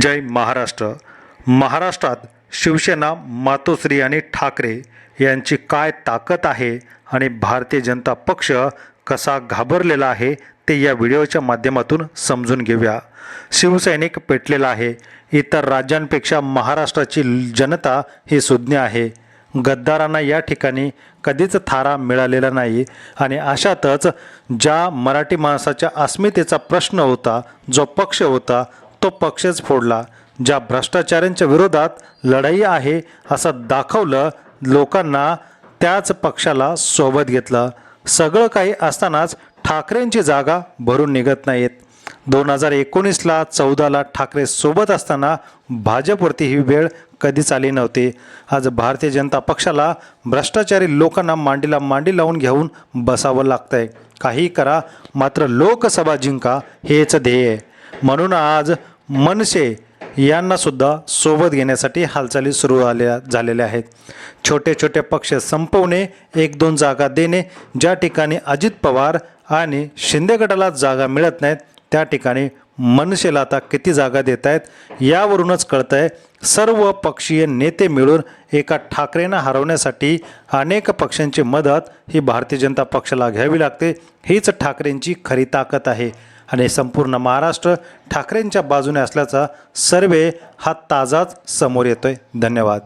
जय महाराष्ट्र. महाराष्ट्रात शिवसेना मातोश्री आणि ठाकरे यांची काय ताकद आहे आणि भारतीय जनता पक्ष कसा घाबरलेला आहे ते या व्हिडिओच्या माध्यमातून समजून घेऊया. शिवसैनिक पेटलेला आहे. इतर राज्यांपेक्षा महाराष्ट्राची जनता ही सुज्ञ आहे. गद्दारांना या ठिकाणी कधीच थारा मिळालेला नाही आणि अशातच ज्या मराठी माणसाच्या अस्मितेचा प्रश्न होता जो पक्ष होता तो पक्षच फोडला ज्या भ्रष्टाचारांच्या विरोधात लढाई आहे असं दाखवलं लोकांना त्याच पक्षाला सोबत घेतलं. सगळं काही असतानाच ठाकरेंची जागा भरून निघत नाहीत. दोन हजार एकोणीसला चौदाला ठाकरे सोबत असताना भाजपवरती ही वेळ कधीच आली नव्हती. आज भारतीय जनता पक्षाला भ्रष्टाचारी लोकांना मांडीला मांडी लावून घेऊन बसावं लागतंय. काही करा मात्र लोकसभा जिंका हेच ध्येय. आहे म्हणून आज मनसे यांनासुद्धा सोबत घेण्यासाठी हालचाली सुरू आल्या झालेल्या आहेत. छोटे छोटे पक्ष संपवणे एक दोन जागा देणे ज्या ठिकाणी अजित पवार आणि शिंदे गटाला जागा मिळत नाहीत त्या ठिकाणी मनसेला आता किती जागा देत आहेत यावरूनच कळतं आहे सर्व पक्षीय नेते मिळून एका ठाकरेंना हरवण्यासाठी अनेक पक्षांची मदत ही भारतीय जनता पक्षाला घ्यावी लागते हीच ठाकरेंची खरी ताकद आहे. आणि संपूर्ण महाराष्ट्र ठाकरेंच्या बाजूने असल्याचा सर्वे हा ताजाच समोर येतोय. धन्यवाद.